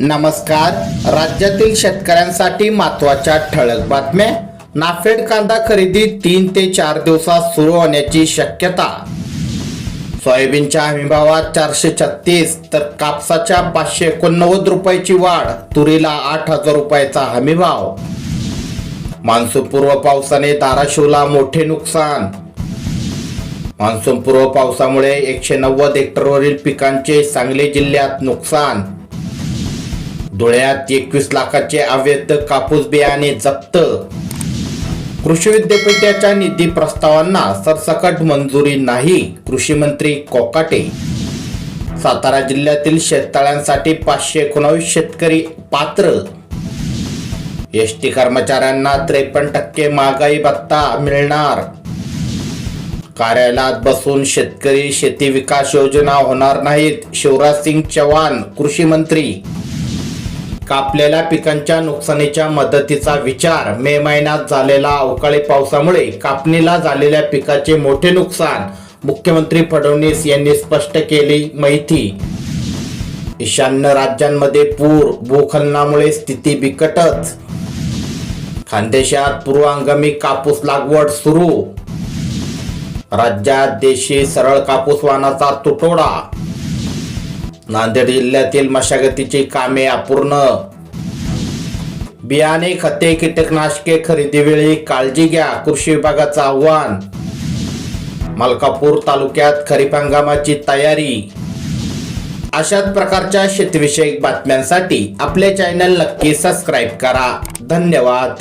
नमस्कार. राज्यातील शेतकऱ्यांसाठी महत्त्वाच्या ठळक बातम्या. नाफेड कांदा खरेदी तीन ते चार दिवसात सुरू होण्याची शक्यता. सोयाबीनच्या हमीभावात चारशे छत्तीस तर कापसाच्या पाचशे एकोणनव्वद रुपयाची वाढ तुरीला आठ हजार रुपयाचा हमीभाव मान्सूनपूर्व पावसाने धाराशिवला मोठे नुकसान. मान्सूनपूर्व पावसामुळे एकशे नव्वद हेक्टरवरील पिकांचे सांगली जिल्ह्यात नुकसान. धुळ्यात एकवीस लाखाचे अवैध कापूस बियाणे जप्त. कृषी विद्यापीठाच्या निधी प्रस्तावांना सरसकट मंजुरी नाही कृषी मंत्री कोकाटे. सातारा जिल्ह्यातील शेततळ्यांसाठी पाचशे एकोणावीस शेतकरी पात्र. एस टी कर्मचाऱ्यांना त्रेपन्न टक्के महागाई भत्ता मिळणार. कार्यालयात बसून शेतकरी शेती विकास योजना होणार नाहीत शिवराज सिंग चव्हाण कृषी मंत्री. कापलेल्या पिकांच्या नुकसानीच्या मदतीचा विचार मे महिन्यात झालेला अवकाळी पावसामुळे कापणीला झालेल्या पिकाचे मोठे नुकसान मुख्यमंत्री फडणवीस यांनी स्पष्ट केली माहिती. ईशान्य राज्यांमध्ये पूर भूखलनामुळे स्थिती बिकटच. खानदेशात पूर्वांगमी कापूस लागवड सुरू. राज्यात देशी सरळ कापूस वाहनाचा तुटवडा नांदेड जिल्ह्यातील मशागतीची कामे अपूर्ण. बियाणे खते कीटकनाशके खरेदीवेळी काळजी घ्या कृषी विभागाचं आव्हान. मलकापूर तालुक्यात खरीप हंगामाची तयारी. अशाच प्रकारच्या शेतीविषयक बातम्यांसाठी आपले चॅनल नक्की सबस्क्राईब करा. धन्यवाद.